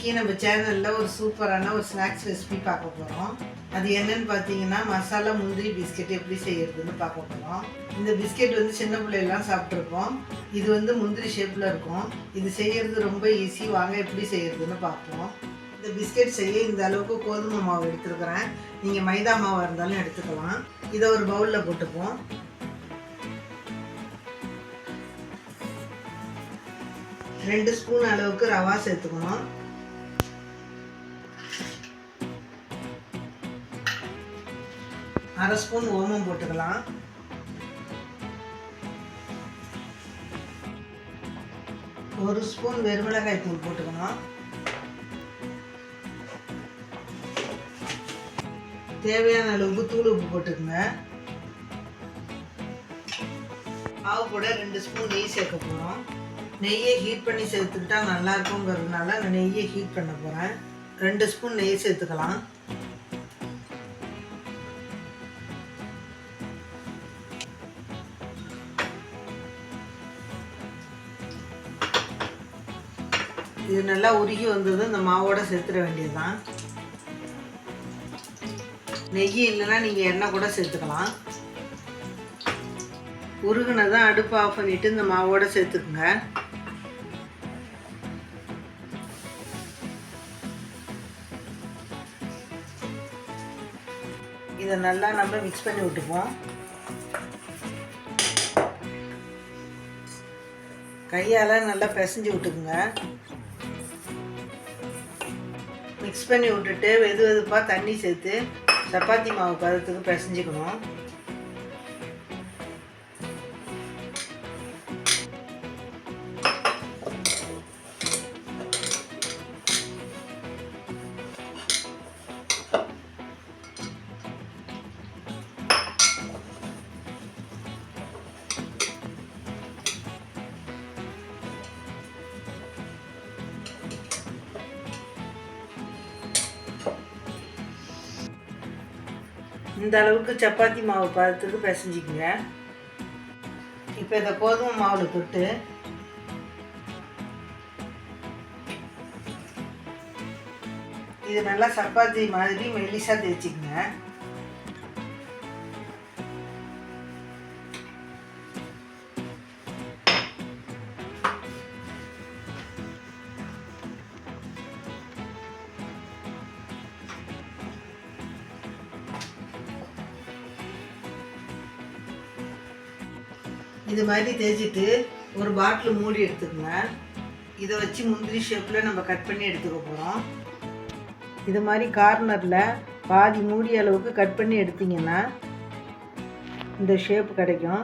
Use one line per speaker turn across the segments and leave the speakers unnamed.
இன்றைக்கி நம்ம சேனலில் ஒரு சூப்பரான ஒரு ஸ்நாக்ஸ் ரெசிபி பார்க்க போகிறோம் அது என்னன்னு பார்த்தீங்கன்னா மசாலா முந்திரி பிஸ்கெட் எப்படி செய்யறதுன்னு பார்க்க போகிறோம் இந்த பிஸ்கெட் வந்து சின்ன பிள்ளையெல்லாம் சாப்பிட்ருப்போம் இது வந்து முந்திரி ஷேப்பில் இருக்கும். இது செய்யறது ரொம்ப ஈஸி வாங்க எப்படி செய்யறதுன்னு பார்ப்போம். இந்த பிஸ்கெட் செய்ய இந்த அளவுக்கு கோதுமை மாவு எடுத்துருக்குறேன். நீங்கள் மைதா மாவாக இருந்தாலும் எடுத்துக்கலாம். இதை ஒரு பவுலில் போட்டுப்போம். ரெண்டு ஸ்பூன் அளவுக்கு ரவா சேர்த்துக்கணும். அரை ஸ்பூன் ஓமம் போட்டுக்கலாம். ஒரு ஸ்பூன் வெறுமிளகாய் தூள் போட்டுக்கணும் தேவையான அளவுக்கு தூள் உப்பு போட்டுக்கோங்க. மாவு கூட ரெண்டு ஸ்பூன் நெய் சேர்க்க போகிறோம் நெய்யை ஹீட் பண்ணி சேர்த்துக்கிட்டா நல்லா இருக்குங்கிறதுனால நான் நெய்யை ஹீட் பண்ண போகிறேன் ரெண்டு ஸ்பூன் நெய் சேர்த்துக்கலாம். இது நல்லா உருகி வந்தது இந்த மாவோட சேர்த்துட வேண்டியதுதான். நெய் இல்லைன்னா நீங்கள் எண்ணெய் கூட சேர்த்துக்கலாம். உருகுனதான் அடுப்பு ஆஃப் பண்ணிவிட்டு இந்த மாவோட சேர்த்துக்குங்க. இதை நல்லா நம்ம மிக்ஸ் பண்ணி விட்டுப்போம் கையால் நல்லா பிசைஞ்சு விட்டுக்குங்க. மிக்ஸ் பண்ணி விட்டுட்டு வெது வெதுப்பாக தண்ணி சேர்த்து சப்பாத்தி மாவு பதத்துக்கு பிசைஞ்சிக்கணும். இந்த அளவுக்கு சப்பாத்தி மாவு பதத்துக்கு பிசைஞ்சிக்கங்க. இப்போ இதை கோதுமை மாவில் தொட்டு இது நல்லா சப்பாத்தி மாதிரி மெல்லிசாக தேய்ச்சிக்கங்க. இது மாதிரி தேய்ச்சிட்டு ஒரு பாட்டில் மூடி எடுத்துக்கோங்க. இதை வச்சு முந்திரி ஷேப்பில் நம்ம கட் பண்ணி எடுத்துக்க போகிறோம் இது மாதிரி கார்னரில் பாதி மூடிய அளவுக்கு கட் பண்ணி எடுத்தீங்கன்னா இந்த ஷேப் கிடைக்கும்.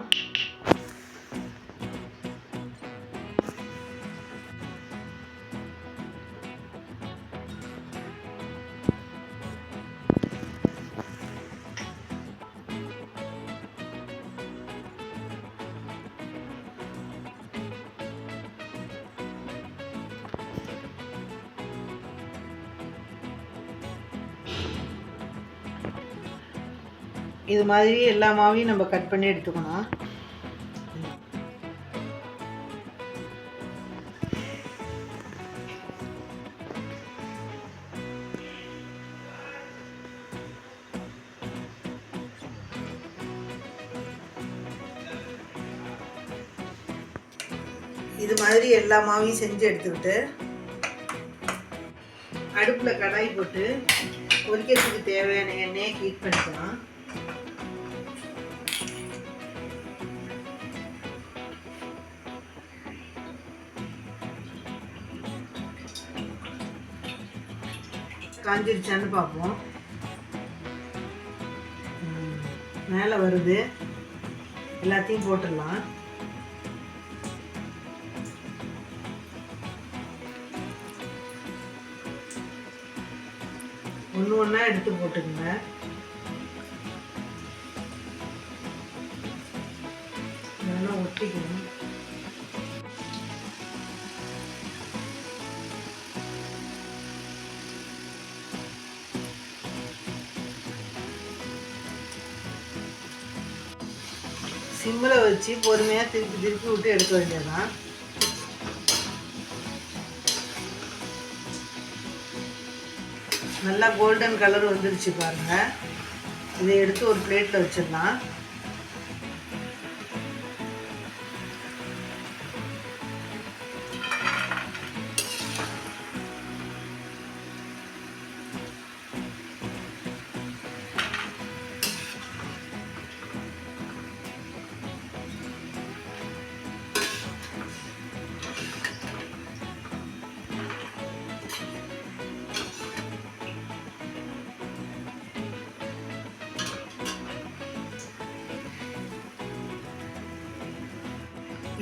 இது மாதிரி எல்லா மாவையும் நம்ம கட் பண்ணி எடுத்துக்கணும். இது மாதிரி எல்லா மாவையும் செஞ்சு எடுத்துக்கிட்டு அடுப்பில் கடாய் போட்டு பொரிக்கிறதுக்கு தேவையான எண்ணெயை ஹீட் பண்ணிக்கலாம். காஞ்சிருச்சான்னு பார்ப்போம். மேலே வருது. எல்லாத்தையும் போட்டுடலாம். ஒன்று ஒன்றா எடுத்து போட்டுக்கோங்க. நல்லா ஒட்டிக்கணும். சிம்மில் வச்சு பொறுமையாக திருப்பி திருப்பி விட்டு எடுக்க வேண்டியதுதான். நல்லா கோல்டன் கலர் வந்துருச்சு பாருங்கள் இதை எடுத்து ஒரு பிளேட்டில் வச்சிடலாம்.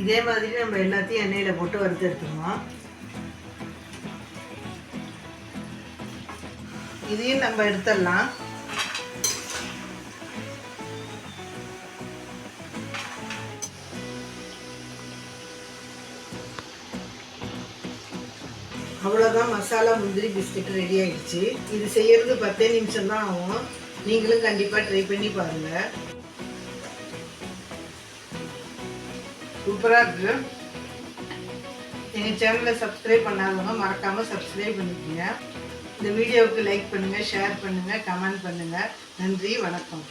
இதே மாதிரி நம்ம எல்லாத்தையும் எண்ணெயில் போட்டு வறுத்து எடுத்துக்கணும் இதையும் நம்ம எடுத்துடலாம். அவ்வளோதான் மசாலா முந்திரி பிஸ்கட் ரெடி ஆயிடுச்சு. இது செய்யறது பத்தே நிமிஷம் தான் ஆகும். நீங்களும் கண்டிப்பாக ட்ரை பண்ணி பாருங்கள் சூப்பராக இருக்கு. எங்கள் சேனலை சப்ஸ்கிரைப் பண்ணாதவங்க மறக்காமல் சப்ஸ்கிரைப் பண்ணிக்கோங்க. இந்த வீடியோவுக்கு லைக் பண்ணுங்கள் ஷேர் பண்ணுங்கள் கமெண்ட் பண்ணுங்கள் நன்றி வணக்கம்.